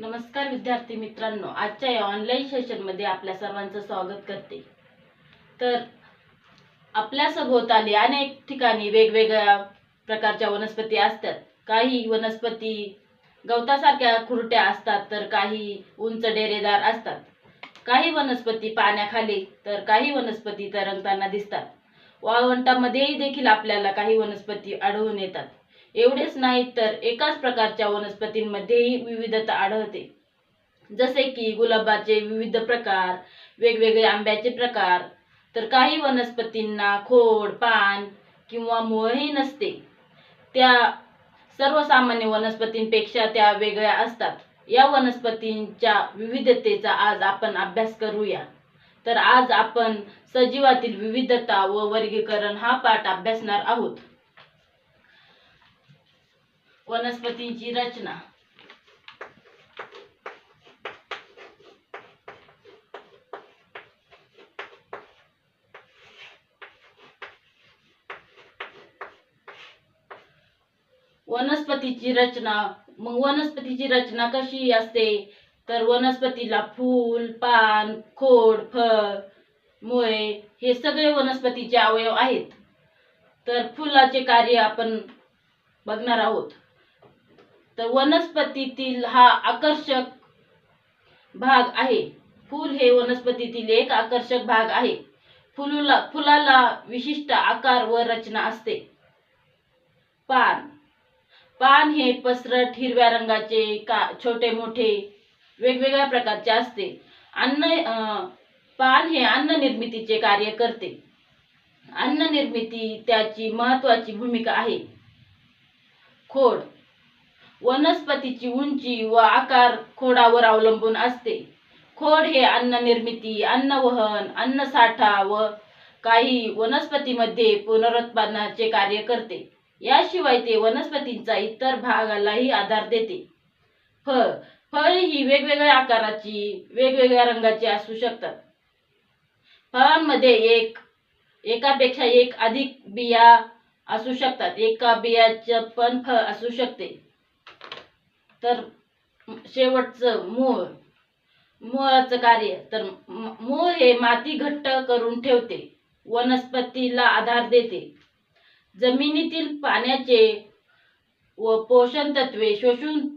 नमस्कार विद्यार्थी मित्रांनो आजच्या या ऑनलाईन सेशनमध्ये आपल्या सर्वांचं स्वागत करते. तर आपल्या सभोवताली अनेक ठिकाणी वेगवेगळ्या प्रकारच्या वनस्पती असतात. काही वनस्पती गवतासारख्या खुरट्या असतात तर काही उंच डेरेदार असतात. काही वनस्पती पाण्याखाली तर काही वनस्पती तरंगताना दिसतात. वाळवंटामध्येही देखील आपल्याला काही वनस्पती आढळून येतात. एवढेच नाही तर एकाच प्रकारच्या वनस्पतींमध्येही विविधता आढळते. जसे की गुलाबाचे विविध प्रकार वेगवेगळे आंब्याचे प्रकार तर काही वनस्पतींना खोड पान किंवा मुळही नसते. त्या सर्वसामान्य वनस्पतींपेक्षा त्या वेगळ्या असतात. या वनस्पतींच्या विविधतेचा आज आपण अभ्यास करूया. तर आज आपण सजीवातील विविधता व वर्गीकरण हा पाठ अभ्यासणार आहोत. वनस्पतींची रचना. वनस्पतीची रचना मग वनस्पतीची रचना कशी असते? तर वनस्पतीला फूल पान खोड फळ मुळे हे सगळे वनस्पतीचे अवयव आहेत. तर फुलाचे कार्य आपण बघणार आहोत. तर वनस्पतीतील हा आकर्षक भाग आहे. फूल हे वनस्पतीतील एक आकर्षक भाग आहे. फुलूला फुलाला विशिष्ट आकार व रचना असते. पान. पान हे पसरट हिरव्या रंगाचे का छोटे मोठे वेगवेगळ्या प्रकारचे असते. अन्न पान हे अन्न निर्मितीचे कार्य करते. अन्न निर्मिती त्याची महत्वाची भूमिका आहे. खोड. वनस्पतीची उंची व आकार खोडावर अवलंबून असते. खोड हे अन्न निर्मिती अन्नवहन अन्न साठा व काही वनस्पतीमध्ये पुनरुत्पादनाचे कार्य करते. याशिवाय ते वनस्पतींचा इतर भागालाही आधार देते. फळ फळ ही वेगवेगळ्या आकाराची वेगवेगळ्या रंगाची असू शकतात. फळांमध्ये एक एकापेक्षा एक अधिक बिया असू शकतात. एका बियाचं पण फळ असू शकते. तर शेवटचं मूळ मुळाचं कार्य. तर म- मूळ हे माती घट्ट करून ठेवते. वनस्पतीला आधार देते. जमिनीतील पाण्याचे व पोषण तत्वे शोषून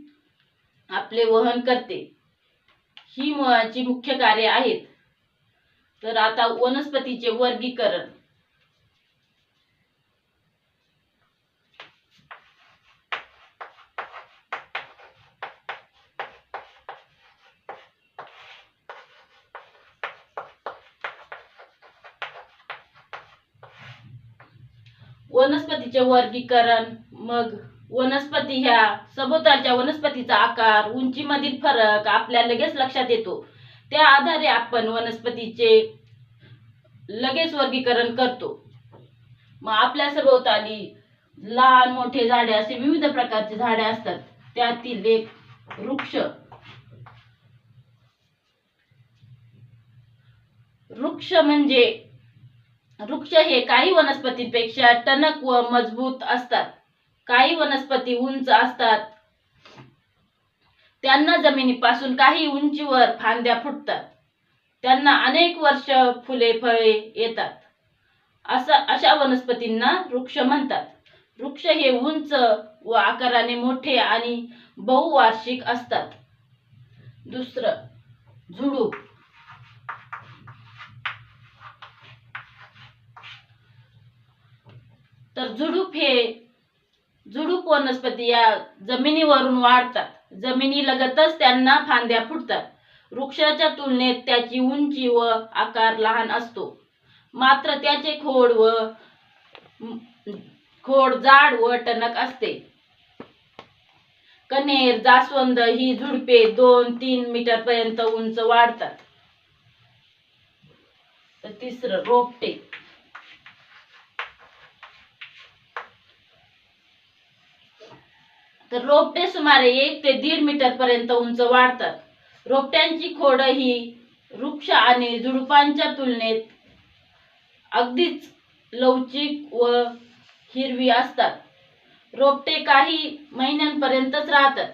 आपले वहन करते. ही मुळाची मुख्य कार्य आहेत. तर आता वनस्पतीचे वर्गीकरण. वनस्पतीचे वर्गीकरण मग वनस्पती ह्या सभोवतालच्या वनस्पतीचा आकार उंचीमधील फरक आपल्या लगेच लक्षात येतो. त्या आधारे आपण वनस्पतीचे लगेच वर्गीकरण करतो. मग आपल्या सभोवताली लहान मोठे झाडे असे विविध प्रकारचे झाडे असतात. त्यातील एक वृक्ष. वृक्ष म्हणजे वृक्ष हे काही वनस्पतींपेक्षा टणक व मजबूत असतात. काही वनस्पती उंच असतात. त्यांना जमिनीपासून काही उंचीवर फांद्या फुटतात. त्यांना अनेक वर्ष फुले फळे येतात. असा अशा वनस्पतींना वृक्ष म्हणतात. वृक्ष हे उंच व आकाराने मोठे आणि बहुवार्षिक असतात. दुसरं झुडूप. तर झुडूप हे झुडूप वनस्पती या जमिनीवरून वाढतात. जमिनीलगतच त्यांना फांद्या फुटतात. वृक्षाच्या तुलनेत त्याची उंची व आकार लहान असतो. मात्र त्याचे खोड व खोड जाड व टणक असते. कनेर जास्वंद ही झुडपे दोन तीन मीटर पर्यंत उंच वाढतात. तिसरं रोपटे. तर रोपटे सुमारे एक ते दीड मीटर पर्यंत उंच वाढतात. रोपट्यांची खोड ही वृक्ष आणि झुडपांच्या तुलनेत अगदीच लवचिक व हिरवी असतात. रोपटे काही महिन्यांपर्यंतच राहतात.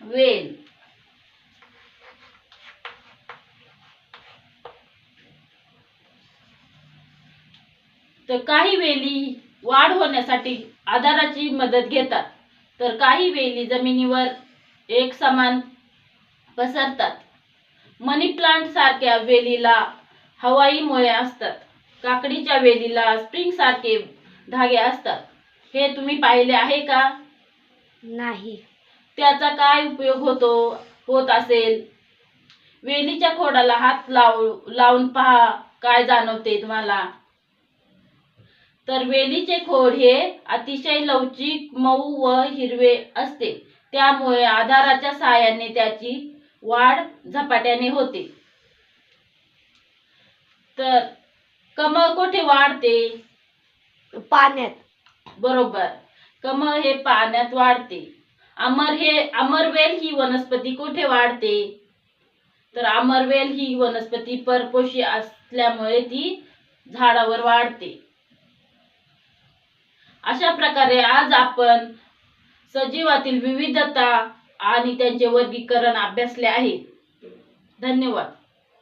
वेल. तर काही वेली वाढ होण्यासाठी आधाराची मदत घेतात. तर काही वेली जमिनीवर एक समान पसरतात. मनी प्लांट सारख्या वेलीला हवाई मुळे असतात. काकडीच्या वेलीला स्प्रिंग सारखे धागे असतात. हे तुम्ही पाहिले आहे का? नाही. त्याचा काय उपयोग होतो होत असेल? वेलीच्या खोडाला हात लाव लावून पहा काय जाणवते तुम्हाला? तर वेलीचे खोड हे अतिशय लवचिक मऊ व हिरवे असते. त्यामुळे आधाराच्या साहाय्याने त्याची वाढ झपाट्याने होते. तर कमळ कोठे वाढते? पाण्यात. बरोबर. कमळ हे पाण्यात वाढते. अमर हे अमरवेल ही वनस्पती कुठे वाढते? तर अमरवेल ही वनस्पती परपोषी असल्यामुळे ती झाडावर वाढते. अशा प्रकारे आज आपण सजीवातील विविधता आणि त्यांचे वर्गीकरण अभ्यासले आहे. धन्यवाद.